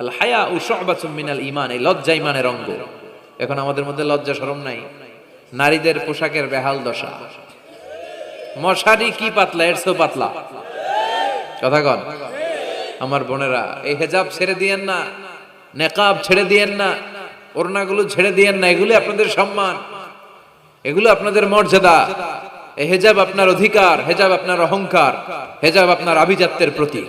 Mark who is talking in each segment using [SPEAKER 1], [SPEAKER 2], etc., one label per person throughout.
[SPEAKER 1] আল ও সবাচুম মিনাল ইমান এই লজ্জা ইমানের অঙ্গ। এখন আমাদের মধ্যে লজ্জা শরম নাই। নারীদের পোশাকের বেহাল দশা। মশারি কি পাতলা, এর চেয়েও পাতলা। কথা কন। আমার বোনেরা, এই হেজাব ছেড়ে দিয়েন না, নেকাব ছেড়ে দিয়েন না, ওড়নাগুলো ছেড়ে দিয়েন না, এগুলি আপনাদের সম্মান। এগুলো আপনাদের মর্যাদা। এই হেজাব আপনার অধিকার, হেজাব আপনার অহংকার, হেজাব আপনার আভিজাত্যের প্রতীক।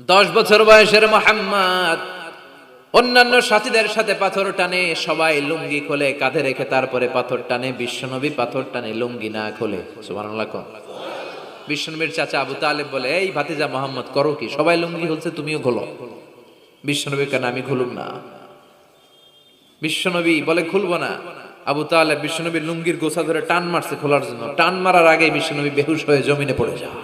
[SPEAKER 1] দশ বছর বয়সের মোহাম্মদ। অন্যান্য সাথীদের সাথে পাথর টানে, সবাই লুঙ্গি খোলে, কাঁধে রেখে তারপরে পাথর টানে, বিশ্বনবী পাথর টানে, লুঙ্গি না খোলে। বিশ্বনবীর চাচা আবু তালেব বলে, এই ভাতিজা মোহাম্মদ, করো কি? সবাই লুঙ্গি খুলছে, তুমিও খোলো। বিশ্বনবী কেন, আমি খুলুম না। বিশ্বনবী বলে, খুলবো না। আবু তালেব বিশ্বনবীর লুঙ্গির গোছা ধরে টান মারছে খোলার জন্য। টান মারার আগে বিশ্বনবী বেহুশ হয়ে জমিনে পড়ে যায়।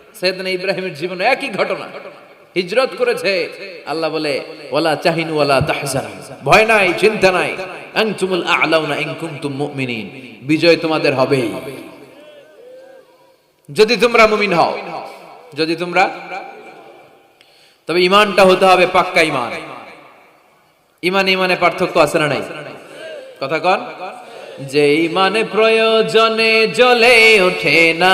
[SPEAKER 1] ইব্রাহিমের জীবনে একই ঘটনা। হিজরত করেছে। আল্লাহ বলে তাহজানু। ভয় নাই, চিন্তা নাই। বিজয় তোমাদের হবেই। যদি তোমরা মুমিন হও, যদি তোমরা তবে ইমানটা হতে হবে পাক্কা ইমান ইমান ইমানে পার্থক্য আছে না নাই? কথা কন। যে ইমানে প্রয়োজনে জ্বলে ওঠে না।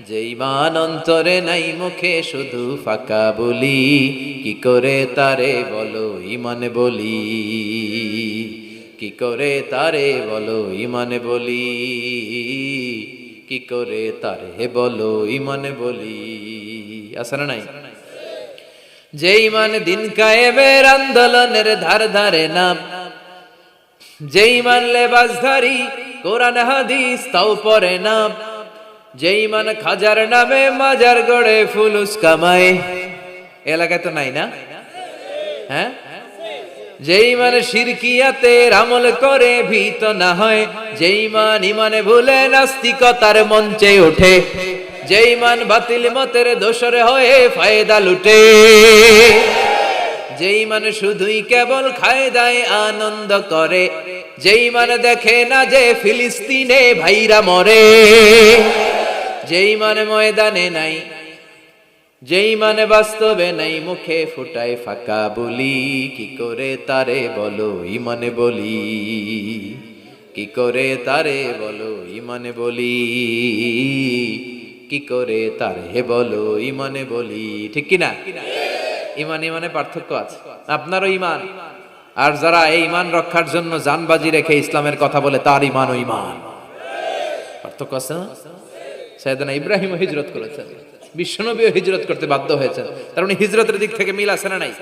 [SPEAKER 1] যেই মান অন্তরে নাই মুখে শুধু ফাঁকা বলি, কি করে তারে বলো ইমান বলি? কি করে তারে বলো ইমান বলি? কি করে তারে বলো ইমান বলি? না নাই? যেই মানে দিন কায়েবের আন্দোলনের ধার ধারে নাম, যেই মান লেবাসধারী কোরআন হাদিস তাও পরে নাম যেই মান খাজার নামে মাজার গড়ে ফুলুস কামায় এলাকায় তো নাই না? হ্যাঁ? যেই মানে শিরকিয়াতে আমল করে, ভীত না হয়। যেই মান ইমানে ভুলে, নাস্তিকতার মঞ্চে ওঠে। যেই মান বাতিল মতের দোষরে হয়ে ফায়দা লুটে। যেই মানে শুধুই কেবল খায় দায় আনন্দ করে। যেই মানে দেখে না যে ফিলিস্তিনে ভাইরা মরে। যেই মানে ময়দানে নাই, যেই মানে বাস্তবে নাই, মুখে ফুটায় ফাঁকা বলি। কি করে তারে বলো, ইমানে বলি। কি করে তারে বলো, ইমানে বলি। কি করে তারে বলো, ইমানে বলি। ঠিক কিনা? ইমান ইমানে পার্থক্য আছে। আপনারও ইমান। আর যারা এই ইমান রক্ষার জন্য জানবাজি রেখে ইসলামের কথা বলে, তার ইমান ও ইমান। পার্থক্য আছে না? সাইদানা ইব্রাহিম হিজরত করেছেন। বিশ্বনবীও হিজরত করতে বাধ্য হয়েছেন। তার মানে হিজরতের দিক থেকে মিল আছে না নাই?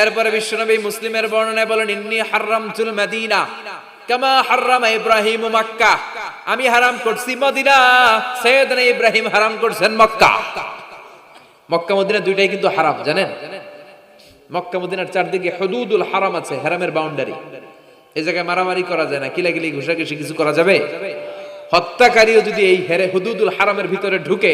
[SPEAKER 1] এরপরে বিশ্বনবী মুসলিমের বর্ণনায় বলেন, ইন্নি হারামতুল মদিনা, কামা হারাম ইব্রাহিম মক্কা। আমি হারাম করছি মদিনা সৈয়দনা ইব্রাহিম হারাম করছেন মক্কা। মক্কা, মদিনা দুইটাই কিন্তু হারাম, জানেন? মক্কা, মদিনার চারদিকে হদুদুল হারাম আছে, হারামের বাউন্ডারি এই জায়গায় মারামারি করা যায় না। কিলাকিলি, ঘুষাঘুষি কিছু করা যাবে? হত্যাকারীও যদি এই হেরে হুদুদুল হারামের ভিতরে ঢুকে,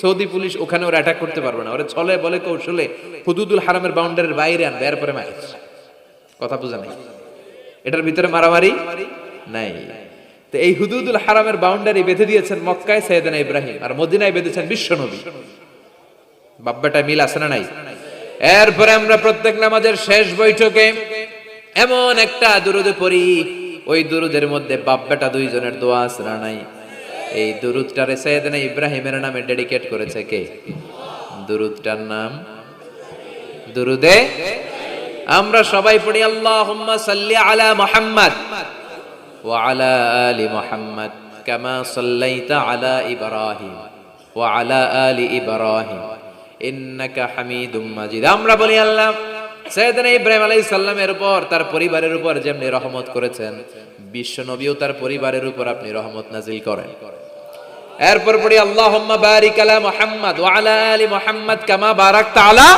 [SPEAKER 1] সৌদি পুলিশ ওখানে ওরা অ্যাটাক করতে পারবে না। ওরা ছলে বলে কৌশলে হুদুদুল হারামের বাউন্ডারির বাইরে আনবে, এরপরে মারে কথা বোঝা নাই? এটার ভিতরে মারামারি নাই। তো এই হুদুদুল হারামের বাউন্ডারি বেঁধে দিয়েছেন মক্কায় সৈয়দনা ইব্রাহিম, আর মদিনায় বেঁধেছেন বিশ্ব বিশ্বনবী বাব্বাটা মিল আছে না নাই? এরপরে আমরা প্রত্যেক নামাজের শেষ বৈঠকে এমন একটা দুরুদে পড়ি ওই দুরুদের মধ্যে বাব্বাটা দুইজনের দোয়া না নাই? এই দুরুদটারে সৈয়দনা ইব্রাহিমের নামে ডেডিকেট করেছে কে? দুরুদটার নাম? দুরুদে? আমরা সবাই পড়ি, আল্লাহুম্মা সাল্লি আলা মুহাম্মদ ওয়া আলা আলি মুহাম্মদ কামা সাল্লাইতা আলা ইব্রাহিম ওয়া আলা আলি ইব্রাহিম ইন্নাকা হামিদুম মাজিদ। আমরা বলি, আল্লাহ সৈয়দনা ইব্রাহিম আলাইহিস সালামের উপর, তার পরিবারের উপর যেমনি রহমত করেছেন, বিশ্ব নবীও তার পরিবারের উপর আপনি রহমত নাজিল করেন। এরপর পড়ি, আল্লাহুম্মা বারিক আলা মুহাম্মদ ওয়া আলা মুহাম্মদ কামা বারাকতা আলা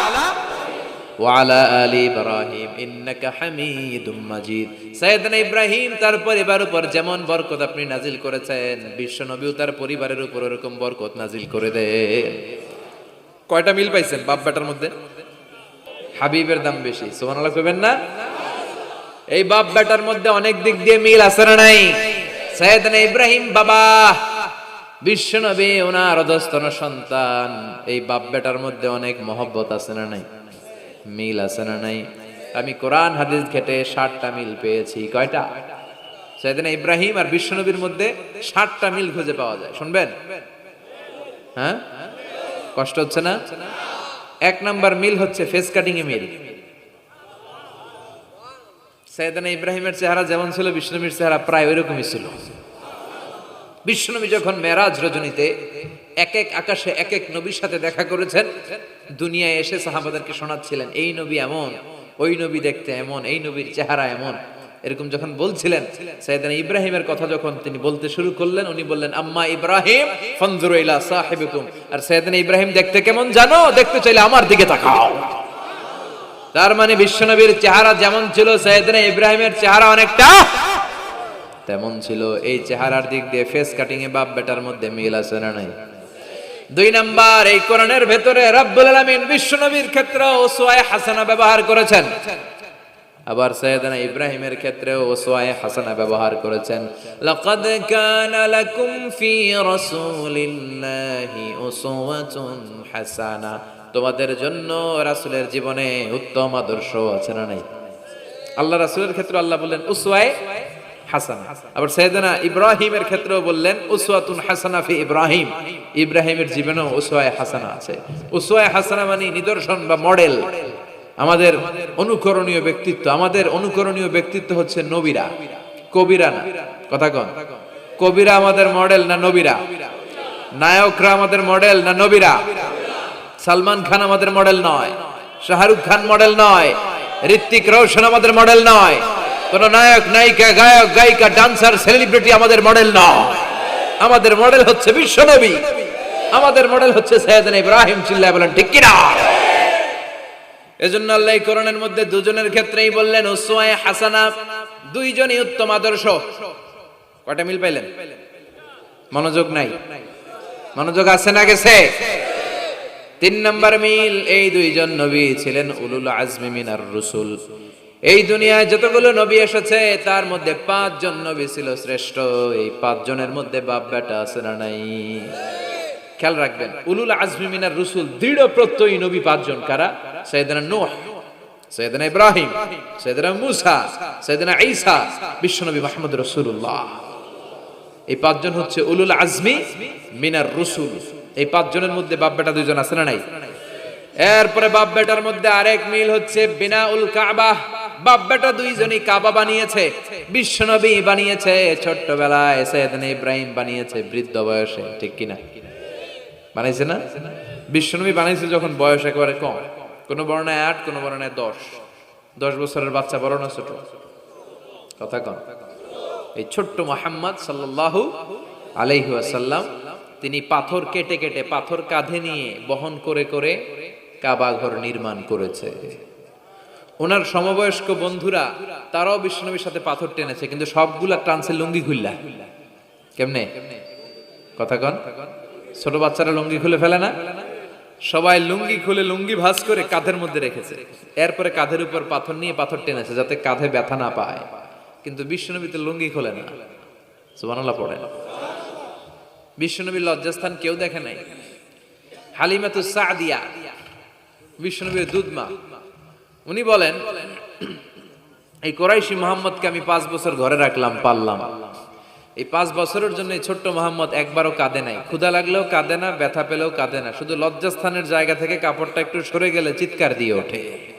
[SPEAKER 1] ওয়ালা আলি ইব্রাহিম ইন্নাকা হামিদুম মাজিদ। সাইয়েদনা ইব্রাহিম তার পরিবার উপর যেমন বরকত আপনি নাজিল করেছেন, বিশ্ব নবীও তার পরিবারের উপর এরকম বরকত নাজিল করে দেন। কয়টা মিল পাইছেন বাপ বেটার মধ্যে? হাবিবের দাম বেশি, সুবহানাল্লাহ কইবেন না? এই বাপ বেটার মধ্যে অনেক দিক দিয়ে মিল আছে না নাই? সাইয়েদনা ইব্রাহিম বাবা বিশ্ব নবী ওনার অধস্তন সন্তান, এই বাপ বেটার মধ্যে অনেক মহব্বত আছে না নাই? মিল আছে না নাই? আমি কোরআন, হাদিস ঘেটে ষাটটা মিল পেয়েছি, কয়টা? সেদিন ইব্রাহিম আর বিশ্বনবীর মধ্যে ষাটটা মিল খুঁজে পাওয়া যায়, শুনবেন? হ্যাঁ? কষ্ট হচ্ছে না? এক নাম্বার মিল হচ্ছে ফেস কাটিং এ মিল। সৈয়দানা ইব্রাহিমের চেহারা যেমন ছিল, বিষ্ণবীর চেহারা প্রায় ওই রকমই ছিল। বিশ্বনবী যখন মেরাজ রজনীতে এক এক আকাশে এক এক নবীর সাথে দেখা করেছেন, দুনিয়ায় এসে সাহাবাদেরকে শোনাচ্ছিলেন, এই নবী এমন, ওই নবী দেখতে এমন, এই নবীর চেহারা এমন। এরকম যখন বলছিলেন সাইদানা ইব্রাহিমের কথা যখন তিনি বলতে শুরু করলেন, উনি বললেন, আম্মা ইব্রাহিম, ফনজুরু ইলা সাহিবিকুম। আর সাইদানা ইব্রাহিম, দেখতে কেমন জানো? দেখতে চাইলে আমার দিকে তাকাও। তার মানে বিশ্বনবীর চেহারা যেমন ছিল সাইদানা ইব্রাহিমের চেহারা অনেকটা তেমন ছিল। এই চেহারার দিক দিয়ে ফেস কাটিং এ বাপ বেটার মধ্যে মিল আছে না নাই? দুই নাম্বার, এই কোরআনের ভেতরে রব্বুল আলামিন বিশ্বনবীর ক্ষেত্রে ওসওয়ায়ে হাসানা ব্যবহার করেছেন। আবার সৈয়দনা ইব্রাহিমের ক্ষেত্রে ওসওয়ায়ে হাসানা ব্যবহার করেছেন। লাকাদ কানা লাকুম ফি রাসূলিল্লাহি উসওয়াতুন হাসানা। তোমাদের জন্য রাসূলের জীবনে উত্তম আদর্শ আছে না নাই? আল্লাহ রাসূলের ক্ষেত্রে আল্লাহ বললেন উসওয়ায়ে হাসানা। আবার সৈয়দনা ইব্রাহিমের ক্ষেত্রেও বললেন, উসওয়াতুন হাসানা ফি ইব্রাহিম। ইব্রাহিমের জীবনেও উসওয়ায়ে হাসানা আছে। উসওয়ায়ে হাসানা মানে নিদর্শন বা মডেল। আমাদের অনুকরণীয় ব্যক্তিত্ব, আমাদের অনুকরণীয় ব্যক্তিত্ব হচ্ছে নবীরা। কবিরা না। কথা কন। কবিরা আমাদের মডেল না নবীরা? নায়করা আমাদের মডেল না নবীরা? সালমান খান আমাদের মডেল নয়। শাহরুখ খান মডেল নয়। ঋত্বিক রোশন আমাদের মডেল নয়। কোন নায়ক, নায়িকা, গায়ক, গায়িকা ডান্সার সেলিব্রিটি আমাদের মডেল নয়। আমাদের মডেল হচ্ছে বিশ্বনবী আমাদের মডেল হচ্ছে সৈয়দনা ইব্রাহিম চিল্লায় বলেন, ঠিক কিনা? এজন্য আল্লাহ কোরআনের মধ্যে দুজনের ক্ষেত্রেই বললেন, উসওয়ায়ে হাসানা দুইজনই উত্তম আদর্শ। কয়টা মিল পাইলেন? মনোযোগ নাই। মনোযোগ আছে না গেছে? তিন নম্বর মিল, এই দুইজন নবী ছিলেন উলুল আজমি মিনার রসুল। এই দুনিয়ায় যতগুলো নবী এসেছে, তার মধ্যে পাঁচজন নবী ছিল শ্রেষ্ঠ। এই পাঁচজনের মধ্যে বাপ বেটা আছে না নাই? খেয়াল রাখবেন, উলুল আজমি মিনার রসুল দৃঢ় প্রত্যয়ী নবী পাঁচজন। কারা? সৈয়দনা নূহ সৈয়দনা ইব্রাহিম সৈয়দনা মুসা সৈয়দনা ঈসা বিশ্বনবী রসুল্লাহ এই পাঁচজন হচ্ছে উলুল আজমি মিনার এই পাঁচজনের মধ্যে বাপ বেটা দুইজন আছে না নাই? এরপরে বাপ বেটার মধ্যে আরেক মিল হচ্ছে কাবা। বাপ বেটা দুইজনই কাবা বানিয়েছে বিশ্বনবী বানিয়েছে, ছোট্টবেলায় ইব্রাহিম বানিয়েছে, বৃদ্ধ বয়সে, ঠিক কিনা? বানাইছে না? বিশ্বনবী বানাইছে যখন বয়স একেবারে কম। কোন বর্ণায় আট, কোন বর্ণায় দশ। দশ বছরের বাচ্চা বড় না ছোট? কথা কন। এই ছোট্ট মোহাম্মদ সাল্লাল্লাহু আলাইহি ওয়াসাল্লাম, তিনি পাথর কেটে কেটে পাথর কাঁধে নিয়ে বহন করে করে কাবা ঘর নির্মাণ করেছে। ওনার সমবয়স্ক বন্ধুরা, তারাও বিশ্বনবীর সাথে পাথর টেনেছে, কিন্তু সবগুলা টানছে লুঙ্গি খুললা। কেমনে? কথা কন। ছোট বাচ্চারা লুঙ্গি খুলে ফেলে না? সবাই লুঙ্গি খুলে লুঙ্গি ভাঁজ করে কাঁধের মধ্যে রেখেছে। এরপরে কাঁধের উপর পাথর নিয়ে পাথর টেনেছে যাতে কাঁধে ব্যথা না পায়। কিন্তু বিশ্বনবী তো লুঙ্গি খোলে না। সুবহানাল্লাহ পড়ে বিশ্বনবীর লজ্জাস্থান কেউ দেখে নাই। হালিমাতু সাদিয়া, বিশ্বনবীর দুধমা। উনি বলেন, এই কোরাইশি মোহাম্মদকে আমি পাঁচ বছর ঘরে রাখলাম, পাললাম। এই পাঁচ বছরের জন্য এই ছোট্ট মোহাম্মদ একবারও কাঁদে নাই। ক্ষুধা লাগলেও কাঁদে না, ব্যথা পেলেও কাঁদে না। শুধু লজ্জাস্থানের জায়গা থেকে কাপড়টা একটু সরে গেলে চিৎকার দিয়ে ওঠে।